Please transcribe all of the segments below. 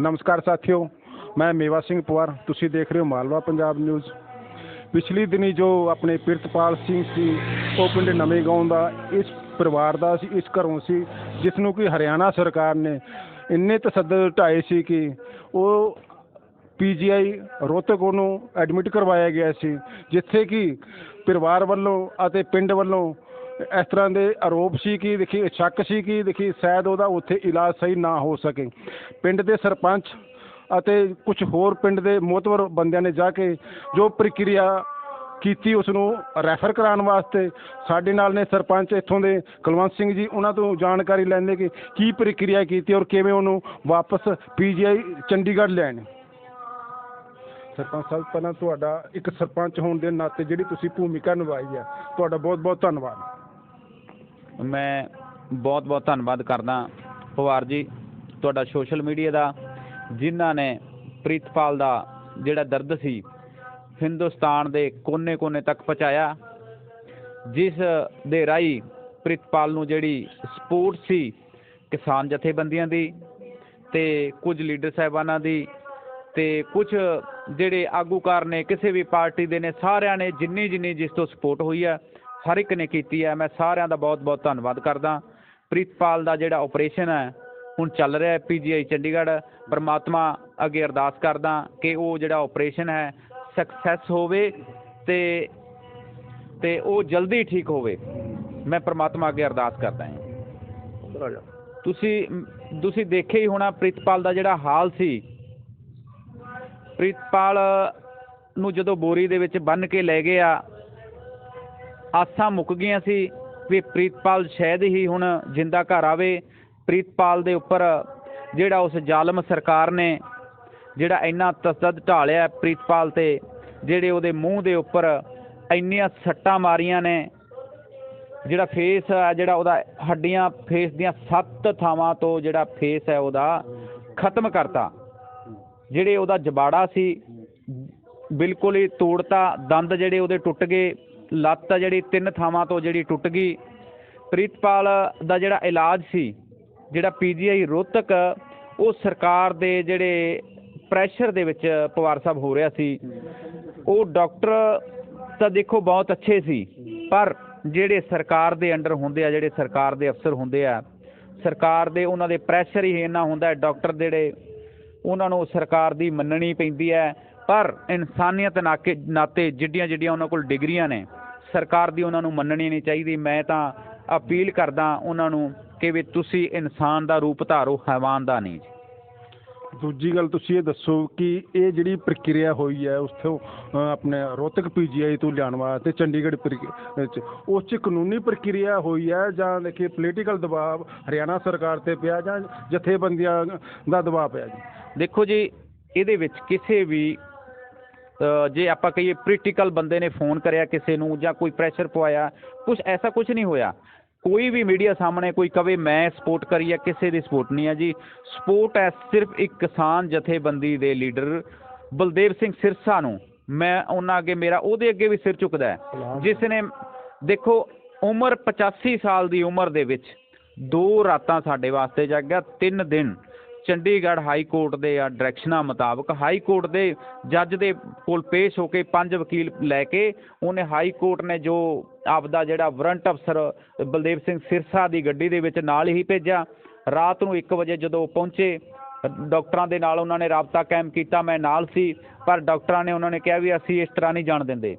ਨਮਸਕਾਰ ਸਾਥੀਓ, ਮੈਂ ਮੇਵਾ ਸਿੰਘ ਪਵਾਰ ਤੁਸੀਂ ਦੇਖ ਰਹੇ ਹੋ ਮਾਲਵਾ ਪੰਜਾਬ ਨਿਊਜ਼। ਪਿਛਲੀ ਦਿਨੀ ਜੋ ਆਪਣੇ ਪ੍ਰਿਤਪਾਲ ਸਿੰਘ ਸੀ, ਉਹ ਪਿੰਡ ਨਵੇਂ ਗਾਉਂ ਦਾ, ਇਸ ਪਰਿਵਾਰ ਦਾ ਸੀ, ਇਸ ਘਰੋਂ ਸੀ ਜਿਸ ਨੂੰ ਕਿ ਹਰਿਆਣਾ ਸਰਕਾਰ ਨੇ ਇੰਨੇ ਤਸੱਦਦ ਢਾਏ ਸੀ ਕਿ ਉਹ ਪੀਜੀਆਈ ਰੋਹਤਕ ਨੂੰ ਐਡਮਿਟ ਕਰਵਾਇਆ ਗਿਆ ਸੀ, ਜਿੱਥੇ ਕਿ ਪਰਿਵਾਰ ਵੱਲੋਂ ਅਤੇ ਪਿੰਡ ਵੱਲੋਂ ਇਸ ਤਰ੍ਹਾਂ ਦੇ ਆਰੋਪ ਸੀ ਕਿ ਦੇਖੀ, ਸ਼ੱਕ ਸੀ ਕਿ ਦੇਖੀ ਸ਼ਾਇਦ ਉਹਦਾ ਉੱਥੇ ਇਲਾਜ ਸਹੀ ਨਾ ਹੋ ਸਕੇ। ਪਿੰਡ ਦੇ ਸਰਪੰਚ ਅਤੇ ਕੁਝ ਹੋਰ ਪਿੰਡ ਦੇ ਮੋਤਵਰ ਬੰਦਿਆਂ ਨੇ ਜਾ ਕੇ ਜੋ ਪ੍ਰਕਿਰਿਆ ਕੀਤੀ ਉਸ ਨੂੰ ਰੈਫਰ ਕਰਾਉਣ ਵਾਸਤੇ, ਸਾਡੇ ਨਾਲ ਨੇ ਸਰਪੰਚ ਇੱਥੋਂ ਦੇ ਕੁਲਵੰਤ ਸਿੰਘ ਜੀ, ਉਹਨਾਂ ਤੋਂ ਜਾਣਕਾਰੀ ਲੈਂਦੇ ਕਿ ਕੀ ਪ੍ਰਕਿਰਿਆ ਕੀਤੀ ਔਰ ਕਿਵੇਂ ਉਹਨੂੰ ਵਾਪਸ ਪੀਜੀਆਈ ਚੰਡੀਗੜ੍ਹ ਲੈਣ। ਸਰਪੰਚ ਸਾਹਿਬ, ਪਹਿਲਾਂ ਤੁਹਾਡਾ ਇੱਕ ਸਰਪੰਚ ਹੋਣ ਦੇ ਨਾਤੇ ਜਿਹੜੀ ਤੁਸੀਂ ਭੂਮਿਕਾ ਨਿਭਾਈ ਹੈ ਤੁਹਾਡਾ ਬਹੁਤ ਬਹੁਤ ਧੰਨਵਾਦ। ਮੈਂ ਬਹੁਤ ਬਹੁਤ ਧੰਨਵਾਦ ਕਰਦਾ ਪਵਾਰ ਜੀ, ਤੁਹਾਡਾ ਸੋਸ਼ਲ ਮੀਡੀਆ ਦਾ, ਜਿਨ੍ਹਾਂ ਨੇ ਪ੍ਰੀਤਪਾਲ ਦਾ ਜਿਹੜਾ ਦਰਦ ਸੀ, ਹਿੰਦੁਸਤਾਨ ਦੇ ਕੋਨੇ-ਕੋਨੇ ਤੱਕ ਪਹੁੰਚਾਇਆ, ਜਿਸ ਦੇ ਰਾਹੀਂ ਪ੍ਰੀਤਪਾਲ ਨੂੰ ਜਿਹੜੀ ਸਪੋਰਟ ਸੀ ਕਿਸਾਨ ਜਥੇਬੰਦੀਆਂ ਦੀ ਤੇ ਕੁਝ ਲੀਡਰ ਸਾਹਿਬਾਨਾਂ ਦੀ ਤੇ ਕੁਝ ਜਿਹੜੇ ਆਗੂਕਾਰ ਨੇ, ਕਿਸੇ ਵੀ ਪਾਰਟੀ ਦੇ ਨੇ, ਸਾਰਿਆਂ ਨੇ ਜਿੰਨੀ ਜਿੰਨੀ ਜਿਸ ਤੋਂ ਸਪੋਰਟ ਹੋਈ ਹੈ ਹਰ ਇੱਕ ਨੇ ਕੀਤੀ ਹੈ। ਮੈਂ ਸਾਰਿਆਂ ਦਾ ਬਹੁਤ ਬਹੁਤ ਧੰਨਵਾਦ ਕਰਦਾ। ਪ੍ਰੀਤਪਾਲ ਦਾ ਜਿਹੜਾ ਆਪਰੇਸ਼ਨ ਹੈ, ਹੁਣ ਚੱਲ ਰਿਹਾ ਹੈ ਪੀਜੀਆਈ ਚੰਡੀਗੜ੍ਹ। ਪਰਮਾਤਮਾ ਅੱਗੇ ਅਰਦਾਸ ਕਰਦਾ ਕਿ ਉਹ ਜਿਹੜਾ ਆਪਰੇਸ਼ਨ ਹੈ ਸਕਸੈਸ ਹੋਵੇ ਤੇ ਤੇ ਉਹ ਜਲਦੀ ਠੀਕ ਹੋਵੇ। ਮੈਂ ਪਰਮਾਤਮਾ ਅੱਗੇ ਅਰਦਾਸ ਕਰਦਾ ਹਾਂ। ਤੁਸੀਂ ਤੁਸੀਂ ਦੇਖਿਆ ਹੀ ਹੋਣਾ ਪ੍ਰੀਤਪਾਲ ਦਾ ਜਿਹੜਾ ਹਾਲ ਸੀ। ਪ੍ਰੀਤਪਾਲ ਨੂੰ ਜਦੋਂ ਬੋਰੀ ਦੇ ਵਿੱਚ ਬੰਨ ਕੇ ਲੈ ਗਏ ਆ ਆਸਾਂ ਮੁੱਕ ਗਈਆਂ ਸੀ ਵੀ ਪ੍ਰੀਤਪਾਲ ਸ਼ਾਇਦ ਹੀ ਹੁਣ ਜਿੰਦਾ ਘਰ ਆਵੇ। ਪ੍ਰੀਤਪਾਲ ਦੇ ਉੱਪਰ ਜਿਹੜਾ ਉਸ ਜ਼ਾਲਮ ਸਰਕਾਰ ਨੇ ਜਿਹੜਾ ਇੰਨਾ ਤਸੱਦਦ ਢਾਲਿਆ ਪ੍ਰੀਤਪਾਲ ਤੇ, ਜਿਹੜੇ ਉਹਦੇ ਮੂੰਹ ਦੇ ਉੱਪਰ ਇੰਨੀਆਂ ਸੱਟਾਂ ਮਾਰੀਆਂ ਨੇ, ਜਿਹੜਾ ਫੇਸ ਆ ਜਿਹੜਾ ਉਹਦਾ ਹੱਡੀਆਂ ਫੇਸ ਦੀਆਂ ਸੱਤ ਥਾਵਾਂ ਤੋਂ ਜਿਹੜਾ ਫੇਸ ਹੈ ਉਹਦਾ ਖਤਮ ਕਰਤਾ। ਜਿਹੜੇ ਉਹਦਾ ਜਬਾੜਾ ਸੀ, ਬਿਲਕੁਲ ਹੀ ਤੋੜਤਾ, ਦੰਦ ਜਿਹੜੇ ਉਹਦੇ ਟੁੱਟ ਗਏ ਲੱਤ ਆ ਜਿਹੜੀ, ਤਿੰਨ ਥਾਵਾਂ ਤੋਂ ਜਿਹੜੀ ਟੁੱਟ ਗਈ। ਪ੍ਰੀਤਪਾਲ ਦਾ ਜਿਹੜਾ ਇਲਾਜ ਸੀ, ਜਿਹੜਾ ਪੀਜੀਆਈ ਰੋਹਤਕ, ਉਹ ਸਰਕਾਰ ਦੇ ਜਿਹੜੇ ਪ੍ਰੈਸ਼ਰ ਦੇ ਵਿੱਚ ਪਵਾਰ ਸਾਹਿਬ ਹੋ ਰਿਹਾ ਸੀ। ਉਹ ਡਾਕਟਰ ਤਾਂ ਦੇਖੋ ਬਹੁਤ ਅੱਛੇ ਸੀ, ਪਰ ਜਿਹੜੇ ਸਰਕਾਰ ਦੇ ਅੰਡਰ ਹੁੰਦੇ ਆ, ਜਿਹੜੇ ਸਰਕਾਰ ਦੇ ਅਫਸਰ ਹੁੰਦੇ ਆ, ਸਰਕਾਰ ਦੇ ਉਹਨਾਂ ਦੇ ਪ੍ਰੈਸ਼ਰ ਹੀ ਇੰਨਾ ਹੁੰਦਾ ਹੈ ਡਾਕਟਰ ਜਿਹੜੇ, ਉਹਨਾਂ ਨੂੰ ਸਰਕਾਰ ਦੀ ਮੰਨਣੀ ਪੈਂਦੀ ਹੈ। ਪਰ ਇਨਸਾਨੀਅਤ ਨਾਕੇ ਨਾਤੇ ਜਿੱਡੀਆਂ ਜਿੱਡੀਆਂ ਉਹਨਾਂ ਕੋਲ ਡਿਗਰੀਆਂ ਨੇ ਸਰਕਾਰ ਦੀ ਉਹਨਾਂ ਨੂੰ ਮੰਨਣੀ ਨਹੀਂ ਚਾਹੀਦੀ। ਮੈਂ ਤਾਂ ਅਪੀਲ ਕਰਦਾ ਉਹਨਾਂ ਨੂੰ ਕਿ ਵੀ ਤੁਸੀਂ ਇਨਸਾਨ ਦਾ ਰੂਪ ਧਾਰੋ ਹੈਵਾਨ ਦਾ ਨਹੀਂ ਦੂਜੀ ਗੱਲ ਤੁਸੀਂ ਇਹ ਦੱਸੋ ਕਿ ਇਹ ਜਿਹੜੀ ਪ੍ਰਕਿਰਿਆ ਹੋਈ ਹੈ ਉੱਥੋਂ ਆਪਣੇ ਰੋਹਤਕ ਪੀਜੀਆਈ ਤੋਂ ਲਿਆਉਣ ਵਾਸਤੇ ਚੰਡੀਗੜ੍ਹ ਉਸ 'ਚ ਕਾਨੂੰਨੀ ਪ੍ਰਕਿਰਿਆ ਹੋਈ ਹੈ ਜਾਂ ਦੇਖੀ ਪੋਲੀਟੀਕਲ ਦਬਾਅ ਹਰਿਆਣਾ ਸਰਕਾਰ ਤੇ ਪਿਆ ਜਾਂ ਜਥੇਬੰਦੀਆਂ ਦਾ ਦਬਾਅ ਪਿਆ ਜੀ? ਦੇਖੋ ਜੀ ਇਹਦੇ ਵਿੱਚ ਕਿਸੇ ਵੀ ਜੇ ਆਪਾਂ ਕਹੀਏ ਪ੍ਰੀਟੀਕਲ ਬੰਦੇ ਨੇ ਫੋਨ ਕਰਿਆ ਕਿਸੇ ਨੂੰ ਜਾਂ ਕੋਈ ਪ੍ਰੈਸ਼ਰ ਪਵਾਇਆ ਕੁਝ ਐਸਾ ਕੁਝ ਨਹੀਂ ਹੋਇਆ। ਕੋਈ ਵੀ ਮੀਡੀਆ ਸਾਹਮਣੇ ਕੋਈ ਕਵੇ ਮੈਂ ਸਪੋਰਟ ਕਰੀ ਹੈ ਕਿਸੇ ਦੀ ਸਪੋਰਟ ਨਹੀਂ ਹੈ ਜੀ। ਸਪੋਰਟ ਹੈ ਸਿਰਫ ਇੱਕ ਕਿਸਾਨ ਜਥੇਬੰਦੀ ਦੇ ਲੀਡਰ ਬਲਦੇਵ ਸਿੰਘ ਸਿਰਸਾ ਨੂੰ। ਮੈਂ ਉਹਨਾਂ ਅੱਗੇ ਮੇਰਾ ਉਹਦੇ ਅੱਗੇ ਵੀ ਸਿਰ ਝੁਕਦਾ ਹੈ। ਜਿਸ ਨੇ ਦੇਖੋ ਉਮਰ 85 ਸਾਲ ਦੀ ਉਮਰ ਦੇ ਵਿੱਚ ਦੋ ਰਾਤਾਂ ਸਾਡੇ ਵਾਸਤੇ ਜਾਗਿਆ ਤਿੰਨ ਦਿਨ ਚੰਡੀਗੜ੍ਹ ਹਾਈ ਕੋਰਟ ਦੇ ਆ ਡਾਇਰੈਕਸ਼ਨਾਂ ਮੁਤਾਬਕ, ਹਾਈ ਕੋਰਟ ਦੇ ਜੱਜ ਦੇ ਕੋਲ ਪੇਸ਼ ਹੋ ਕੇ ਪੰਜ ਵਕੀਲ ਲੈ ਕੇ ਉਹਨੇ ਹਾਈ ਕੋਰਟ ਨੇ ਜੋ ਆਪਦਾ ਜਿਹੜਾ ਵਾਰੰਟ ਅਫਸਰ ਬਲਦੇਵ ਸਿੰਘ ਸਿਰਸਾ ਦੀ ਗੱਡੀ ਦੇ ਵਿੱਚ ਨਾਲ ਹੀ ਭੇਜਿਆ। ਰਾਤ ਨੂੰ 1 ਵਜੇ ਜਦੋਂ ਪਹੁੰਚੇ, ਡਾਕਟਰਾਂ ਦੇ ਨਾਲ ਉਹਨਾਂ ਨੇ ਰਾਬਤਾ ਕਾਇਮ ਕੀਤਾ, ਮੈਂ ਨਾਲ ਸੀ, ਪਰ ਡਾਕਟਰਾਂ ਨੇ ਉਹਨਾਂ ਨੇ ਕਿਹਾ ਵੀ ਅਸੀਂ ਇਸ ਤਰ੍ਹਾਂ ਨਹੀਂ ਜਾਣ ਦਿੰਦੇ।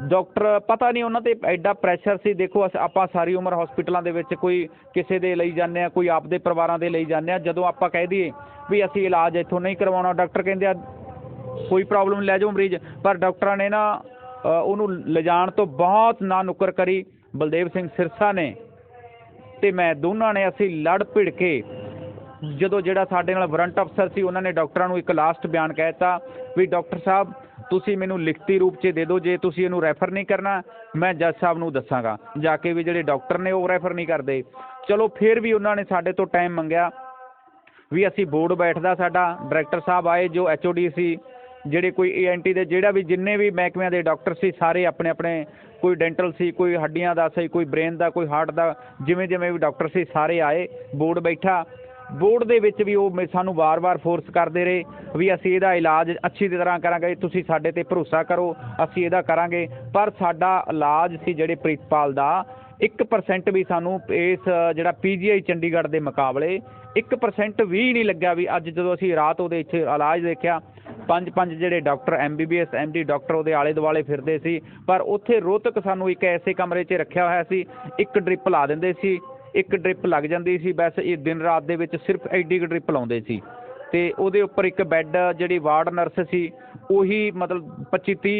ਡਾਕਟਰ, ਪਤਾ ਨਹੀਂ ਉਹਨਾਂ ਤੇ ਐਡਾ ਪ੍ਰੈਸ਼ਰ ਸੀ। ਦੇਖੋ, ਅਸ- ਆਪਾਂ ਸਾਰੀ ਉਮਰ ਹਸਪੀਟਲਾਂ ਦੇ ਵਿੱਚ ਕੋਈ ਕਿਸੇ ਦੇ ਲਈ ਜਾਂਦੇ ਆ ਕੋਈ ਆਪਦੇ ਪਰਿਵਾਰਾਂ ਦੇ ਲਈ ਜਾਂਦੇ ਆ ਜਦੋਂ ਆਪਾਂ ਕਹਿ ਦਈਏ ਵੀ ਅਸੀਂ ਇਲਾਜ ਇੱਥੋਂ ਨਹੀਂ ਕਰਵਾਉਣਾ, ਡਾਕਟਰ ਕਹਿੰਦੇ ਆ, ਕੋਈ ਪ੍ਰੋਬਲਮ ਲੈ ਜਾਓ ਮਰੀਜ਼। ਪਰ ਡਾਕਟਰਾਂ ਨੇ ਨਾ ਉਹਨੂੰ ਲਿਜਾਣ ਤੋਂ ਬਹੁਤ ਨਾ ਨੁਕਰ ਕਰੀ। ਬਲਦੇਵ ਸਿੰਘ ਸਿਰਸਾ ਨੇ ਤੇ ਮੈਂ ਦੋਨਾਂ ਨੇ ਅਸੀਂ ਲੜ ਭਿੜ ਕੇ ਜਦੋਂ ਜਿਹੜਾ ਸਾਡੇ ਨਾਲ ਵਰੰਟ ਅਫਸਰ ਸੀ, ਉਹਨਾਂ ਨੇ ਡਾਕਟਰਾਂ ਨੂੰ ਇੱਕ ਲਾਸਟ ਬਿਆਨ ਕਹਿ ਦਿੱਤਾ ਵੀ ਡਾਕਟਰ ਸਾਹਿਬ ਤੁਸੀਂ ਮੈਨੂੰ ਲਿਖਤੀ ਰੂਪ 'ਚ ਦੇ ਦਿਓ, ਜੇ ਤੁਸੀਂ ਇਹਨੂੰ ਰੈਫਰ ਨਹੀਂ ਕਰਨਾ, ਮੈਂ ਜੱਜ ਸਾਹਿਬ ਨੂੰ ਦੱਸਾਂਗਾ। ਜਾ ਕੇ ਵੀ ਜਿਹੜੇ ਡਾਕਟਰ ਨੇ ਉਹ ਰੈਫਰ ਨਹੀਂ ਕਰਦੇ। ਚਲੋ, ਫਿਰ ਵੀ ਉਹਨਾਂ ਨੇ ਸਾਡੇ ਤੋਂ ਟਾਈਮ ਮੰਗਿਆ ਵੀ ਅਸੀਂ ਬੋਰਡ ਬੈਠਦਾ ਸਾਡਾ ਡਾਇਰੈਕਟਰ ਸਾਹਿਬ ਆਏ ਜੋ ਐਚਓਡੀ ਸੀ, ਜਿਹੜੇ ਕੋਈ ਏਐਨਟੀ ਦੇ, ਜਿਹੜਾ ਵੀ ਜਿੰਨੇ ਵੀ ਮਹਿਕਮਿਆਂ ਦੇ ਡਾਕਟਰ ਸੀ, ਸਾਰੇ ਆਪਣੇ ਆਪਣੇ, ਕੋਈ ਡੈਂਟਲ ਸੀ, ਕੋਈ ਹੱਡੀਆਂ ਦਾ ਸੀ, ਕੋਈ ਬ੍ਰੇਨ ਦਾ, ਕੋਈ ਹਾਰਟ ਦਾ, ਜਿਵੇਂ ਜਿਵੇਂ ਵੀ ਡਾਕਟਰ ਸੀ, ਸਾਰੇ ਆਏ, ਬੋਰਡ ਬੈਠਾ। ਬੋਰਡ ਦੇ ਵਿੱਚ ਵੀ ਉਹ ਮੇ- ਸਾਨੂੰ ਵਾਰ-ਵਾਰ ਫੋਰਸ ਕਰਦੇ ਰਹੇ ਵੀ ਅਸੀਂ ਇਹਦਾ ਇਲਾਜ ਅੱਛੀ ਤਰ੍ਹਾਂ ਕਰਾਂਗੇ, ਤੁਸੀਂ ਸਾਡੇ ਤੇ ਭਰੋਸਾ ਕਰੋ, ਅਸੀਂ ਇਹਦਾ ਕਰਾਂਗੇ। ਪਰ ਸਾਡਾ ਇਲਾਜ ਸੀ ਜਿਹੜੇ ਪ੍ਰੀਤਪਾਲ ਦਾ 1% ਵੀ ਸਾਨੂੰ ਇਸ, ਜਿਹੜਾ ਪੀਜੀਆਈ ਚੰਡੀਗੜ੍ਹ ਦੇ ਮੁਕਾਬਲੇ 1% ਵੀ ਨਹੀਂ ਲੱਗਿਆ ਵੀ ਅੱਜ ਜਦੋਂ ਅਸੀਂ ਰਾਤ ਉਹਦੇ ਇੱਥੇ ਇਲਾਜ ਦੇਖਿਆ ਪੰਜ ਪੰਜ ਜਿਹੜੇ ਡਾਕਟਰ ਐਮਬੀਬੀਐਸ ਐਮਡੀ ਡਾਕਟਰ ਉਹਦੇ ਆਲੇ ਦੁਆਲੇ ਫਿਰਦੇ ਸੀ, ਪਰ ਉੱਥੇ ਰੋਹਤਕ ਸਾਨੂੰ ਇੱਕ ਐਸੇ ਕਮਰੇ 'ਚ ਰੱਖਿਆ ਹੋਇਆ ਸੀ, ਇੱਕ ਡ੍ਰਿਪ ਲਾ ਦਿੰਦੇ ਸੀ ਇੱਕ ਡ੍ਰਿਪ ਲੱਗ ਜਾਂਦੀ ਸੀ, ਬਸ ਇਹ ਦਿਨ ਰਾਤ ਦੇ ਵਿੱਚ ਸਿਰਫ ਐਡੀ ਕੁ ਡ੍ਰਿਪ ਲਾਉਂਦੇ ਸੀ। ਤੇ ਉਹਦੇ ਉੱਪਰ ਇੱਕ ਬੈੱਡ ਜਿਹੜੀ ਵਾਰਡ ਨਰਸ ਸੀ, ਉਹੀ ਮਤਲਬ 25 30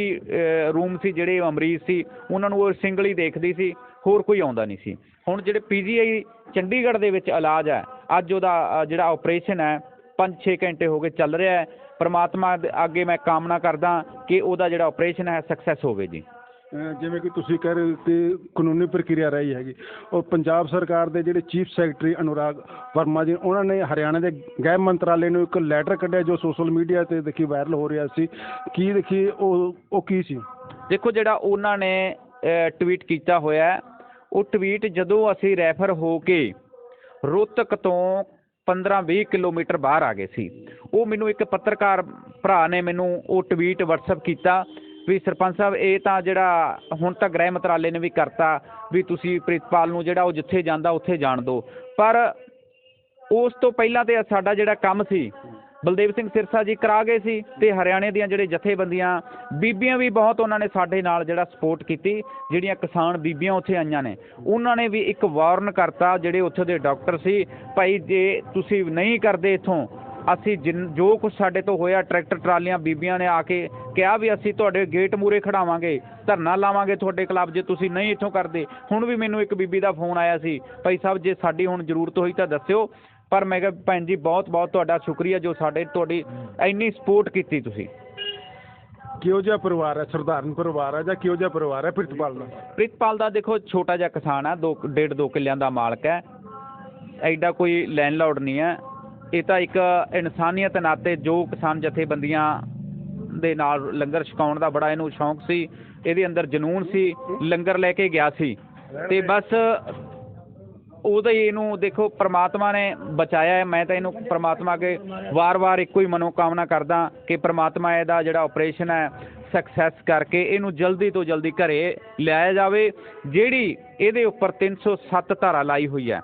ਰੂਮ ਸੀ ਜਿਹੜੇ ਮਰੀਜ਼ ਸੀ, ਉਹਨਾਂ ਨੂੰ ਉਹ ਸਿੰਗਲ ਹੀ ਦੇਖਦੀ ਸੀ, ਹੋਰ ਕੋਈ ਆਉਂਦਾ ਨਹੀਂ ਸੀ। ਹੁਣ ਜਿਹੜੇ ਪੀਜੀਆਈ ਚੰਡੀਗੜ੍ਹ ਦੇ ਵਿੱਚ ਇਲਾਜ ਹੈ, ਅੱਜ ਉਹਦਾ ਜਿਹੜਾ ਆਪਰੇਸ਼ਨ ਹੈ 5-6 ਘੰਟੇ ਹੋ ਗਏ ਚੱਲ ਰਿਹਾ ਹੈ। ਪ੍ਰਮਾਤਮਾ ਅੱਗੇ ਮੈਂ ਕਾਮਨਾ ਕਰਦਾ ਕਿ ਉਹਦਾ ਜਿਹੜਾ ਆਪਰੇਸ਼ਨ ਹੈ ਸਕਸੈਸ ਹੋਵੇ ਜੀ। ਜਿਵੇਂ ਕਿ ਤੁਸੀਂ ਕਹਿ ਰਹੇ ਹੋ ਕਿ ਕਾਨੂੰਨੀ ਪ੍ਰਕਿਰਿਆ ਰਹੀ ਹੈਗੀ। ਔਰ ਪੰਜਾਬ ਸਰਕਾਰ ਦੇ ਜਿਹੜੇ ਚੀਫ ਸੈਕਟਰੀ ਅਨੁਰਾਗ ਵਰਮਾ ਜੀ, ਉਹਨਾਂ ਨੇ ਹਰਿਆਣਾ ਦੇ ਗ੍ਰਹਿ ਮੰਤਰਾਲੇ ਨੂੰ ਇੱਕ ਲੈਟਰ ਕੱਢਿਆ ਜੋ ਸੋਸ਼ਲ ਮੀਡੀਆ ਤੇ ਦੇਖੀ ਵਾਇਰਲ ਹੋ ਰਿਹਾ ਸੀ। ਕੀ ਦੇਖੀ ਉਹ ਉਹ ਕੀ ਸੀ? ਦੇਖੋ ਜਿਹੜਾ ਉਹਨਾਂ ਨੇ ਟਵੀਟ ਕੀਤਾ ਹੋਇਆ ਉਹ ਟਵੀਟ ਜਦੋਂ ਅਸੀਂ ਰੈਫਰ ਹੋ ਕੇ ਰੋਹਤਕ ਤੋਂ 15-20 ਕਿਲੋਮੀਟਰ ਬਾਹਰ ਆ ਗਏ ਸੀ। ਉਹ ਮੈਨੂੰ ਇੱਕ ਪੱਤਰਕਾਰ ਭਰਾ ਨੇ ਮੈਨੂੰ ਉਹ ਟਵੀਟ WhatsApp ਕੀਤਾ ਵੀ ਸਰਪੰਚ ਸਾਹਿਬ, ਇਹ ਤਾਂ ਜਿਹੜਾ ਹੁਣ ਤਾਂ ਗ੍ਰਹਿ ਮੰਤਰਾਲੇ ਨੇ ਵੀ ਕਰਤਾ ਵੀ ਤੁਸੀਂ ਪ੍ਰਿਤਪਾਲ ਨੂੰ ਜਿਹੜਾ ਉਹ ਜਿੱਥੇ ਜਾਂਦਾ ਉੱਥੇ ਜਾਣ ਦਿਓ। ਪਰ ਉਸ ਤੋਂ ਪਹਿਲਾਂ ਤੇ ਸਾਡਾ ਜਿਹੜਾ ਕੰਮ ਸੀ, ਬਲਦੇਵ ਸਿੰਘ ਸਿਰਸਾ ਜੀ ਕਰਾ ਗਏ ਸੀ ਤੇ ਹਰਿਆਣੇ ਦੀਆਂ ਜਿਹੜੇ ਜਥੇਬੰਦੀਆਂ, ਬੀਬੀਆਂ ਵੀ ਬਹੁਤ ਉਹਨਾਂ ਨੇ ਸਾਡੇ ਨਾਲ ਜਿਹੜਾ ਸਪੋਰਟ ਕੀਤੀ, ਜਿਹੜੀਆਂ ਕਿਸਾਨ ਬੀਬੀਆਂ ਉੱਥੇ ਆਈਆਂ ਨੇ। ਉਹਨਾਂ ਨੇ ਵੀ ਇੱਕ ਵਾਰਨ ਕਰਤਾ, ਜਿਹੜੇ ਉੱਥੇ ਦੇ ਡਾਕਟਰ ਸੀ, ਭਾਈ ਜੇ ਤੁਸੀਂ ਨਹੀਂ ਕਰਦੇ ਇਥੋਂ ਅਸੀਂ ਜਿਨ ਜੋ ਕੁਝ ਸਾਡੇ ਤੋਂ ਹੋਇਆ ਟਰੈਕਟਰ ਟਰਾਲੀਆਂ ਬੀਬੀਆਂ ਨੇ ਆ ਕੇ ਕਿਹਾ ਵੀ ਅਸੀਂ ਤੁਹਾਡੇ ਗੇਟ ਮੂਰੇ ਖੜਾਵਾਂਗੇ ਧਰਨਾ ਲਾਵਾਂਗੇ ਤੁਹਾਡੇ ਖਿਲਾਫ ਜੇ ਤੁਸੀਂ ਨਹੀਂ ਇੱਥੋਂ ਕਰਦੇ। ਹੁਣ ਵੀ ਮੈਨੂੰ ਇੱਕ ਬੀਬੀ ਦਾ ਫੋਨ ਆਇਆ ਸੀ ਭਾਈ ਸਾਹਿਬ ਜੇ ਸਾਡੀ ਹੁਣ ਜ਼ਰੂਰਤ ਹੋਈ ਤਾਂ ਦੱਸਿਓ। ਪਰ ਮੈਂ ਕਿਹਾ ਭੈਣ ਜੀ ਬਹੁਤ ਬਹੁਤ ਤੁਹਾਡਾ ਸ਼ੁਕਰੀਆ ਜੋ ਸਾਡੇ ਤੁਹਾਡੀ ਇੰਨੀ ਸਪੋਰਟ ਕੀਤੀ ਤੁਸੀਂ। ਕਿਹੋ ਜਿਹਾ ਪਰਿਵਾਰ ਹੈ? ਸਰਦਾਰਨ ਪਰਿਵਾਰ ਹੈ ਜਾਂ ਕਿਹੋ ਜਿਹਾ ਪਰਿਵਾਰ ਹੈ ਪ੍ਰਿਤਪਾਲ ਦਾ? ਪ੍ਰਿਤਪਾਲ ਦਾ ਦੇਖੋ ਛੋਟਾ ਜਿਹਾ ਕਿਸਾਨ ਹੈ ਦੋ ਡੇਢ ਦੋ ਕਿੱਲਿਆਂ ਦਾ ਮਾਲਕ ਹੈ। ਐਡਾ ਕੋਈ ਲੈਂਡਲੌਰਡ ਨਹੀਂ ਹੈ। ਇਹ ਤਾਂ ਇੱਕ ਇਨਸਾਨੀਅਤ ਨਾਤੇ ਜੋ ਕਿਸਾਨ ਜਥੇਬੰਦੀਆਂ ਦੇ ਨਾਲ ਲੰਗਰ ਛਕਾਉਣ ਦਾ ਬੜਾ ਇਹਨੂੰ ਸ਼ੌਂਕ ਸੀ, ਇਹਦੇ ਅੰਦਰ ਜਨੂਨ ਸੀ, ਲੰਗਰ ਲੈ ਕੇ ਗਿਆ ਸੀ। ਤੇ ਬਸ ਉਹਦਾ ਹੀ ਇਹਨੂੰ ਦੇਖੋ, ਪ੍ਰਮਾਤਮਾ ਨੇ ਬਚਾਇਆ ਹੈ। ਮੈਂ ਤਾਂ ਇਹਨੂੰ ਪ੍ਰਮਾਤਮਾ ਅੱਗੇ ਵਾਰ-ਵਾਰ ਇੱਕੋ ਹੀ ਮਨੋਕਾਮਨਾ ਕਰਦਾ ਕਿ ਪ੍ਰਮਾਤਮਾ ਇਹਦਾ ਜਿਹੜਾ ਆਪਰੇਸ਼ਨ ਹੈ ਸਕਸੈਸ ਕਰਕੇ ਇਹਨੂੰ ਜਲਦੀ ਤੋਂ ਜਲਦੀ ਘਰੇ ਲਿਆਇਆ ਜਾਵੇ, ਜਿਹੜੀ ਇਹਦੇ ਉੱਪਰ 307 ਧਾਰਾ ਲਾਈ ਹੋਈ ਹੈ।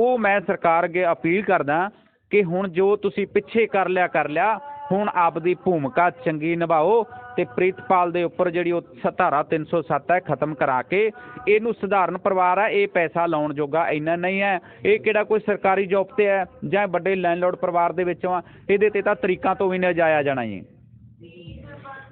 ਉਹ ਮੈਂ ਸਰਕਾਰ ਅੱਗੇ ਅਪੀਲ ਕਰਦਾ ਕਿ ਹੁਣ ਜੋ ਤੁਸੀਂ ਪਿੱਛੇ ਕਰ ਲਿਆ ਕਰ ਲਿਆ, ਹੁਣ ਆਪਦੀ ਭੂਮਿਕਾ ਚੰਗੀ ਨਿਭਾਓ ਤੇ ਪ੍ਰੀਤਪਾਲ ਦੇ ਉੱਪਰ ਜਿਹੜੀ ਉਹ ਸ- ਧਾਰਾ 307 ਹੈ, ਖਤਮ ਕਰਾ ਕੇ ਇਹਨੂੰ ਸਧਾਰਨ ਪਰਿਵਾਰ ਹੈ ਇਹ ਪੈਸਾ ਲਾਉਣ ਜੋਗਾ ਇੰਨਾ ਨਹੀਂ ਹੈ। ਇਹ ਕਿਹੜਾ ਕੋਈ ਸਰਕਾਰੀ ਜੌਬ ਤੇ ਹੈ ਜਾਂ ਵੱਡੇ ਲੈਂਡਲੋਰਡ ਪਰਿਵਾਰ ਦੇ ਵਿੱਚੋਂ ਆ, ਇਹਦੇ ਤੇ ਤਾਂ ਤਰੀਕਾਂ ਤੋਂ ਵੀ ਨਾ ਜਾਇਆ ਜਾਣਾ ਜੀ।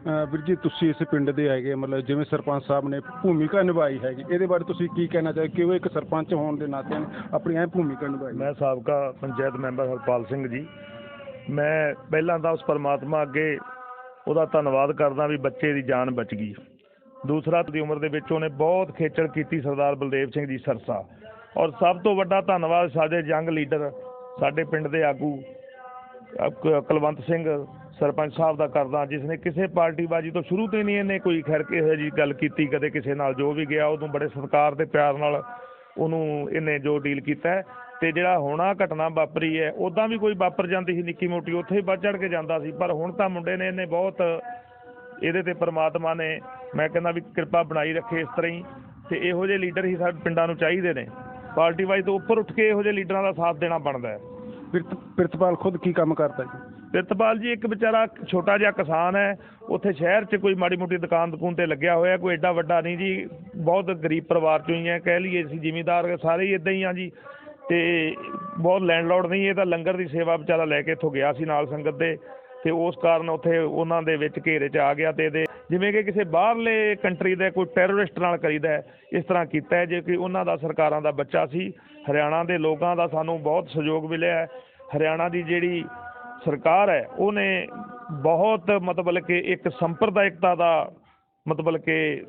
ਵੀਰ ਜੀ, ਤੁਸੀਂ ਇਸ ਪਿੰਡ ਦੇ ਹੈਗੇ, ਮਤਲਬ ਜਿਵੇਂ ਸਰਪੰਚ ਸਾਹਿਬ ਨੇ ਭੂਮਿਕਾ ਨਿਭਾਈ ਹੈਗੀ, ਇਹਦੇ ਬਾਰੇ ਤੁਸੀਂ ਕੀ ਕਹਿਣਾ ਚਾਹੋਗੇ? ਕਿ ਉਹ ਇੱਕ ਸਰਪੰਚ ਹੋਣ ਦੇ ਨਾਤੇ ਆਪਣੀ ਐ ਭੂਮਿਕਾ ਨਿਭਾਈ? ਮੈਂ ਸਾਬਕਾ ਪੰਚਾਇਤ ਮੈਂਬਰ ਹਰਪਾਲ ਸਿੰਘ ਜੀ। ਮੈਂ ਪਹਿਲਾਂ ਤਾਂ ਉਸ ਪਰਮਾਤਮਾ ਅੱਗੇ ਉਹਦਾ ਧੰਨਵਾਦ ਕਰਦਾ ਵੀ ਬੱਚੇ ਦੀ ਜਾਨ ਬਚ ਗਈ। ਦੂਸਰਾ ਦੀ ਉਮਰ ਦੇ ਵਿੱਚ ਉਹਨੇ ਬਹੁਤ ਖੇਚਲ ਕੀਤੀ ਸਰਦਾਰ ਬਲਦੇਵ ਸਿੰਘ ਜੀ ਸਰਸਾ। ਔਰ ਸਭ ਤੋਂ ਵੱਡਾ ਧੰਨਵਾਦ ਸਾਡੇ ਜੰਗ ਲੀਡਰ, ਸਾਡੇ ਪਿੰਡ ਦੇ ਆਗੂ ਕੁਲਵੰਤ ਸਿੰਘ ਸਰਪੰਚ ਸਾਹਿਬ ਦਾ ਕਰਦਾ ਜਿਸ ਨੇ ਕਿਸੇ ਪਾਰਟੀਬਾਜੀ ਤੋਂ ਸ਼ੁਰੂ ਤੋਂ ਹੀ ਨਹੀਂ ਇਹਨੇ ਕੋਈ ਖੈਰ ਇਹੋ ਜੀ ਗੱਲ ਕੀਤੀ, ਕਦੇ ਕਿਸੇ ਨਾਲ ਜੋ ਵੀ ਗਿਆ, ਉਹਨੂੰ ਬੜੇ ਸਤਿਕਾਰ ਤੇ ਪਿਆਰ ਨਾਲ ਉਹਨੂੰ ਇਹਨੇ ਜੋ ਡੀਲ ਕੀਤਾ ਹੈ। ਤੇ ਜਿਹੜਾ ਹੋਣਾ ਘਟਨਾ ਵਾਪਰੀ ਹੈ ਉਦਾਂ ਵੀ ਕੋਈ ਵਾਪਰ ਜਾਂਦੀ ਸੀ ਨਿੱਕੀ ਮੋਟੀ, ਉੱਥੇ ਹੀ ਵੱਧ ਚੜ ਕੇ ਜਾਂਦਾ ਸੀ, ਪਰ ਹੁਣ ਤਾਂ ਮੁੰਡੇ ਨੇ ਇਹਨੇ ਬਹੁਤ ਇਹਦੇ ਤੇ ਪ੍ਰਮਾਤਮਾ ਨੇ, ਮੈਂ ਕਹਿੰਦਾ ਵੀ ਕਿਰਪਾ ਬਣਾਈ ਰੱਖੇ ਇਸ ਤਰ੍ਹਾਂ ਹੀ, ਤੇ ਇਹੋ ਜਿਹੇ ਲੀਡਰ ਹੀ ਸਾਡੇ ਪਿੰਡਾਂ ਨੂੰ ਚਾਹੀਦੇ ਨੇ। ਪਾਰਟੀ ਵਾਈਜ਼ ਤੋਂ ਉੱਪਰ ਉੱਠ ਕੇ ਇਹੋ ਜਿਹੇ ਲੀਡਰਾਂ ਦਾ ਸਾਥ ਦੇਣਾ ਬਣਦਾ ਹੈ। ਪ੍ਰਿਤ- ਪ੍ਰਿਤਪਾਲ ਖੁਦ ਕੀ ਕੰਮ ਕਰਦਾ ਜੀ? ਪ੍ਰਿਤਪਾਲ ਜੀ, ਇੱਕ ਵਿਚਾਰਾ ਛੋਟਾ ਜਿਹਾ ਕਿਸਾਨ ਹੈ। ਉੱਥੇ ਸ਼ਹਿਰ 'ਚ ਕੋਈ ਮਾੜੀ ਮੋਟੀ ਦੁਕਾਨ ਦੁਕਾਨ ਤੇ ਲੱਗਿਆ ਹੋਇਆ, ਕੋਈ ਐਡਾ ਵੱਡਾ ਨਹੀਂ ਜੀ। ਬਹੁਤ ਗਰੀਬ ਪਰਿਵਾਰ 'ਚੋਂ ਹੀ ਹੈ, ਕਹਿ ਲਈਏ ਅਸੀਂ ਜ਼ਿਮੀਂਦਾਰ, ਸਾਰੇ ਹੀ ਇਦਾਂ ਹੀ ਆ ਜੀ। ਤੇ ਬਹੁਤ ਲੈਂਡਲੌਰਡ ਨਹੀਂ, ਇਹ ਤਾਂ ਲੰਗਰ ਦੀ ਸੇਵਾ ਵਿਚਾਰਾ ਲੈ ਕੇ ਇੱਥੋਂ ਗਿਆ ਸੀ ਨਾਲ ਸੰਗਤ ਦੇ। ਤੇ ਉਸ ਕਾਰਨ ਉੱਥੇ ਉਹਨਾਂ ਦੇ ਵਿੱਚ ਘੇਰੇ 'ਚ ਆ ਗਿਆ ਤੇ ਇਹਦੇ ਜਿਵੇਂ ਕਿ ਕਿਸੇ ਬਾਹਰਲੇ ਕੰਟਰੀ ਦੇ ਕੋਈ ਟੈਰਰਿਸਟ ਨਾਲ ਕਰੀਦਾ ਇਸ ਤਰ੍ਹਾਂ ਕੀਤਾ ਹੈ, ਜੇ ਕਿ ਉਹਨਾਂ ਦਾ ਸਰਕਾਰਾਂ ਦਾ ਬੱਚਾ ਸੀ, ਹਰਿਆਣਾ ਦੇ ਲੋਕਾਂ ਦਾ ਸਾਨੂੰ ਬਹੁਤ ਸਹਿਯੋਗ ਮਿਲਿਆ ਹਰਿਆਣਾ ਦੀ ਜਿਹੜੀ ਸਰਕਾਰ ਹੈ, ਉਹਨੇ ਬਹੁਤ ਮਤਲਬ ਕਿ ਇੱਕ ਸੰਪਰਦਾਇਕਤਾ ਦਾ ਮਤਲਬ ਕਿ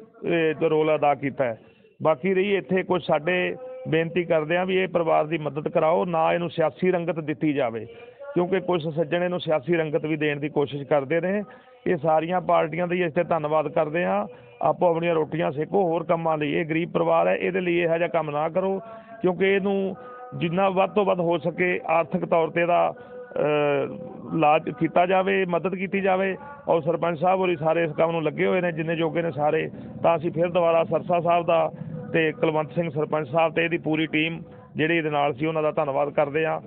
ਰੋਲ ਅਦਾ ਕੀਤਾ ਹੈ। ਬਾਕੀ ਰਹੀ ਇੱਥੇ ਕੁਝ ਸਾਡੇ ਬੇਨਤੀ ਕਰਦੇ ਆ ਵੀ ਇਹ ਪਰਿਵਾਰ ਦੀ ਮਦਦ ਕਰਾਓ, ਨਾ ਇਹਨੂੰ ਸਿਆਸੀ ਰੰਗਤ ਦਿੱਤੀ ਜਾਵੇ। ਕਿਉਂਕਿ ਕੁਝ ਸੱਜਣ ਇਹਨੂੰ ਸਿਆਸੀ ਰੰਗਤ ਵੀ ਦੇਣ ਦੀ ਕੋਸ਼ਿਸ਼ ਕਰਦੇ ਨੇ ਇਹ ਸਾਰੀਆਂ ਪਾਰਟੀਆਂ ਦਾ ਹੀ ਇਸ ਤੇ ਧੰਨਵਾਦ ਕਰਦੇ ਹਾਂ। ਆਪੋ ਆਪਣੀਆਂ ਰੋਟੀਆਂ ਸੇਕੋ, ਹੋਰ ਕੰਮਾਂ ਲਈ। ਇਹ ਗਰੀਬ ਪਰਿਵਾਰ ਹੈ, ਇਹਦੇ ਲਈ ਇਹੋ ਜਿਹਾ ਕੰਮ ਨਾ ਕਰੋ, ਕਿਉਂਕਿ ਇਹਨੂੰ ਜਿੰਨਾ ਵੱਧ ਤੋਂ ਵੱਧ ਹੋ ਸਕੇ ਆਰਥਿਕ ਤੌਰ ਤੇ ਇਹਦਾ ਲਾਜ ਕੀਤਾ ਜਾਵੇ, ਮਦਦ ਕੀਤੀ ਜਾਵੇ। ਔਰ ਸਰਪੰਚ ਸਾਹਿਬ ਹੋਰੀ ਸਾਰੇ ਇਸ ਕੰਮ ਨੂੰ ਲੱਗੇ ਹੋਏ ਨੇ, ਜਿੰਨੇ ਜੋਗੇ ਨੇ ਸਾਰੇ। ਤਾਂ ਅਸੀਂ ਫਿਰ ਦੁਬਾਰਾ ਸਰਸਾ ਸਾਹਿਬ ਦਾ ਤੇ ਕੁਲਵੰਤ ਸਿੰਘ ਸਰਪੰਚ ਸਾਹਿਬ ਤੇ ਇਹਦੀ ਪੂਰੀ ਟੀਮ ਜਿਹੜੇ ਇਹਦੇ ਨਾਲ ਸੀ, ਉਹਨਾਂ ਦਾ ਧੰਨਵਾਦ ਕਰਦੇ ਹਾਂ।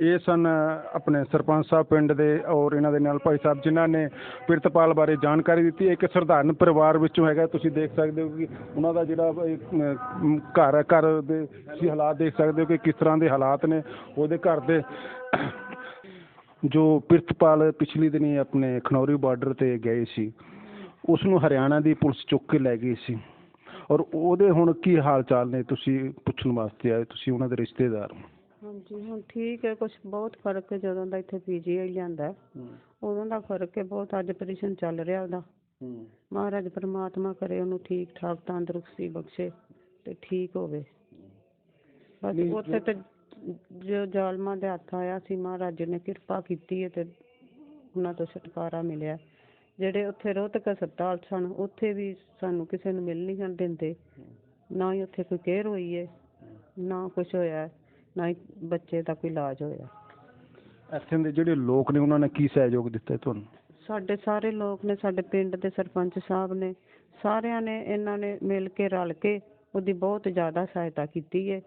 ਇਹ ਸਨ ਆਪਣੇ ਸਰਪੰਚ ਸਾਹਿਬ ਪਿੰਡ ਦੇ ਔਰ ਇਹਨਾਂ ਦੇ ਨਾਲ ਭਾਈ ਸਾਹਿਬ, ਜਿਨ੍ਹਾਂ ਨੇ ਪਿਰਤਪਾਲ ਬਾਰੇ ਜਾਣਕਾਰੀ ਦਿੱਤੀ। ਇੱਕ ਸਰਧਾਰਨ ਪਰਿਵਾਰ ਵਿੱਚੋਂ ਹੈਗਾ, ਤੁਸੀਂ ਦੇਖ ਸਕਦੇ ਹੋ ਕਿ ਉਹਨਾਂ ਦਾ ਜਿਹੜਾ ਘਰ ਹੈ, ਘਰ ਦੇ ਤੁਸੀਂ ਹਾਲਾਤ ਦੇਖ ਸਕਦੇ ਹੋ ਕਿ ਕਿਸ ਤਰ੍ਹਾਂ ਦੇ ਹਾਲਾਤ ਨੇ ਉਹਦੇ ਘਰ ਦੇ। ਜੋ ਪਿਰਤਪਾਲ ਪਿਛਲੀ ਦਿਨੀ ਆਪਣੇ ਖਨੌਰੀ ਬਾਰਡਰ ਤੇ ਗਏ ਸੀ ਉਸ ਨੂੰ ਹਰਿਆਣਾ ਦੀ ਪੁਲਿਸ ਚੁੱਕ ਕੇ ਲੈ ਗਈ ਸੀ। ਔਰ ਉਹਦੇ ਹੁਣ ਕੀ ਹਾਲ ਚਾਲ ਨੇ ਤੁਸੀਂ ਪੁੱਛਣ ਵਾਸਤੇ ਆਏ ਤੁਸੀਂ ਉਹਨਾਂ ਦੇ ਰਿਸ਼ਤੇਦਾਰ ਹੋ? ਹਾਂਜੀ ਹੁਣ ਠੀਕ ਹੈ ਕੁਝ ਬਹੁਤ ਫ਼ਰਕ ਹੈ ਜਦੋਂ ਦਾ ਇੱਥੇ ਪੀਜੀਆਈ ਲਿਆਂਦਾ ਉਦੋਂ ਦਾ ਫ਼ਰਕ ਹੈ ਬਹੁਤ ਅੱਜ ਆਪਰੇਸ਼ਨ ਚੱਲ ਰਿਹਾ ਉਹਦਾ। ਮਹਾਰਾਜ ਪ੍ਰਮਾਤਮਾ ਕਰੇ ਉਹਨੂੰ ਠੀਕ ਠਾਕ ਤੰਦਰੁਸਤੀ ਬਖਸ਼ੇ ਤੇ ਠੀਕ ਹੋਵੇ। ਬਸ ਉੱਥੇ ਤੇ ਜੋ ਜ਼ਾਲਮਾਂ ਦੇ ਹੱਥ ਆਇਆ ਸੀ ਮਹਾਰਾਜ ਨੇ ਕਿਰਪਾ ਕੀਤੀ ਹੈ ਤੇ ਉਹਨਾਂ ਤੋਂ ਛੁਟਕਾਰਾ ਮਿਲਿਆ। ਜਿਹੜੇ ਉੱਥੇ ਰੋਹਤਕ ਹਸਪਤਾਲ ਸਨ ਉੱਥੇ ਵੀ ਸਾਨੂੰ ਕਿਸੇ ਨੂੰ ਮਿਲ ਨਹੀਂ ਸਨ ਦਿੰਦੇ। ਨਾ ਹੀ ਉੱਥੇ ਕੋਈ ਕੇਅਰ ਹੋਈ ਹੈ। ਨਾ ਕੁਝ ਹੋਇਆ ਨਾ ਹੀ ਬੱਚੇ ਦਾ ਕੋਈ ਇਲਾਜ ਹੋਇਆ। ਇੱਥੇ ਦੇ ਜਿਹੜੇ ਲੋਕ ਨੇ ਉਹਨਾਂ ਨੇ ਕੀ ਸਹਿਯੋਗ ਦਿੱਤਾ ਤੁਹਾਨੂੰ? ਸਾਡੇ ਸਾਰੇ ਲੋਕ ਨੇ ਸਾਡੇ ਪਿੰਡ ਦੇ ਸਰਪੰਚ ਸਾਹਿਬ ਨੇ ਸਾਰਿਆਂ ਨੇ ਇਹਨਾਂ ਨੇ ਮਿਲ ਕੇ ਰਲ ਕੇ ਉਹਦੀ ਬਹੁਤ ਜ਼ਿਆਦਾ ਸਹਾਇਤਾ ਕੀਤੀ ਹੈ।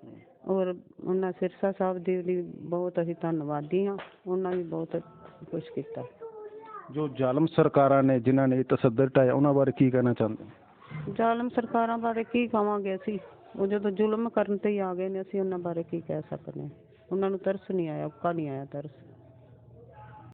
ਔਰ ਉਹਨਾਂ ਸਿਰਸਾ ਸਾਹਿਬ ਦੀ ਵੀ ਬਹੁਤ ਅਸੀਂ ਧੰਨਵਾਦੀ ਹਾਂ ਉਹਨਾਂ ਵੀ ਬਹੁਤ ਕੁਝ ਕੀਤਾ। ਜੋ ਜ਼ਾਲਮ ਸਰਕਾਰਾਂ ਨੇ, ਜਿਨ੍ਹਾਂ ਨੇ ਇਹ ਢਾਇਆ, ਉਹਨਾਂ ਬਾਰੇ ਕੀ ਕਹਿਣਾ ਚਾਹੁੰਦੇ ਹੋ? ਜ਼ਾਲਮ ਸਰਕਾਰਾਂ ਬਾਰੇ ਕੀ ਕਵਾਂਗੇ ਅਸੀਂ? ਉਹ ਜਦੋਂ ਜ਼ੁਲਮ ਕਰਨ ਤੇ ਹੀ ਆ ਗਏ ਨੇ, ਅਸੀਂ ਉਹਨਾਂ ਬਾਰੇ ਕੀ ਕਹਿ ਸਕਦੇ ਹਾਂ? ਉਹਨਾਂ ਨੂੰ ਤਰਸ ਨਹੀਂ ਆਇਆ ਉੱਕਾ ਨਹੀਂ ਆਇਆ ਤਰਸ।